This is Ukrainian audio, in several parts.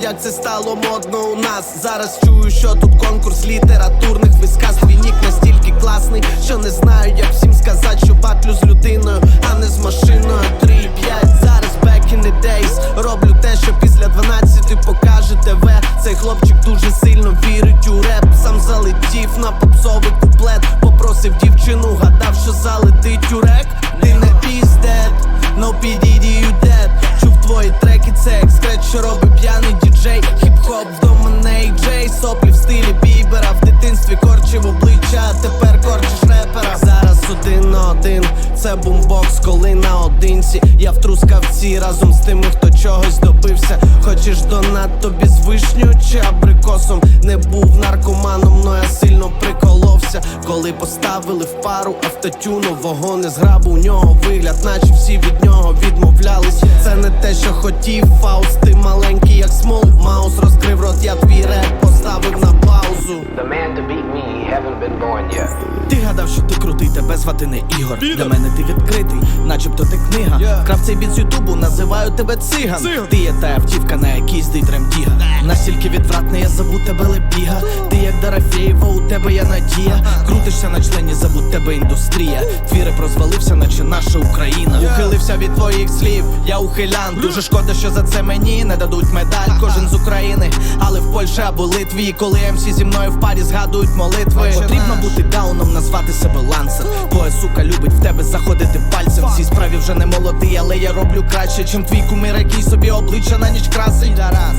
як це стало модно у нас. Зараз чую, що тут конкурс літературних висказ. Твій нік настільки класний, що не знаю, як всім сказати, що батлю з людиною, а не з машиною. 3-5, зараз back in the days Роблю те, що після 12 покаже ТВ. Цей хлопчик дуже сильно вірить у реп. Сам залетів на попсовий що робить п'яний діджей. Хіп-хоп вдома не Джей, соплі в стилі бібера. В дитинстві корчив обличчя, тепер корчиш репера. Зараз один на один, це бумбокс, коли наодинці. Я в трускавці разом з тими, хто чогось добився. Хочеш донат тобі з вишню чи абрикосом. Не був наркоманом, но я сильно приколовся. Коли поставили в пару автотюну, вогон із грабу, у нього вигляд, наче всі від нього відмовлялись. Це не звати не Ігор. Для мене ти відкритий, начебто ти книга. Кравцей від з Ютубу називають тебе циган. Ти є та автівка, на якій здий тремтіга. Настільки відвратний, я забув тебе лепіга. Ти як Дорофєєва, у тебе є надія. Крутишся на члені, забудь тебе індустрія. Твій реп розвалився, наче наша Україна. Ухилився від твоїх слів, я ухилян. Дуже шкода, що за це мені не дадуть медаль. Кожен з України, але в Польщі або Литві. Коли МС зі мною в парі згадують молитви. Бути дауном, назвати себе лансер. Твоя сука любить в тебе заходити пальцем. В цій справі вже не молодий, але я роблю краще, чим твій кумир, який собі обличчя на ніч красить. Раз.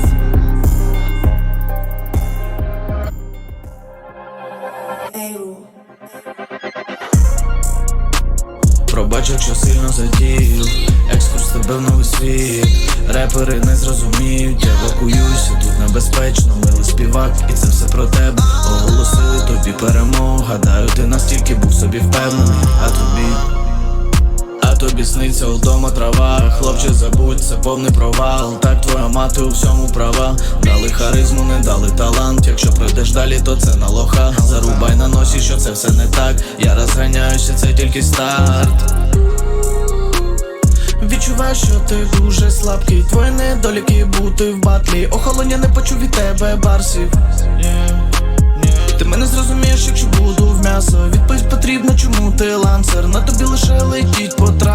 Пробач, якщо сильно задів Екскурс тебе в новий світ Репери не зрозуміють, евакуюйся, тут небезпечно, милий співак, і це все про тебе. Оголосили тобі перемогу. Гадаю, ти настільки був собі впевнений, а тобі. А тобі сниться удома трава, хлопче, забудь, це повний провал. Так твоя мати у всьому права. Дали харизму, не дали талант. Якщо пройдеш далі, то це на лоха. Зарубай на носі, що це все не так. Я розганяюся, це тільки старт. Відчуваю, що ти дуже слабкий. Твої недоліки бути в батлі. Охолоння не почув від тебе барсів. Ти мене зрозумієш, якщо буду в м'ясо. Відповідь потрібна, чому ти лансер. На тобі лише летіть по трасі.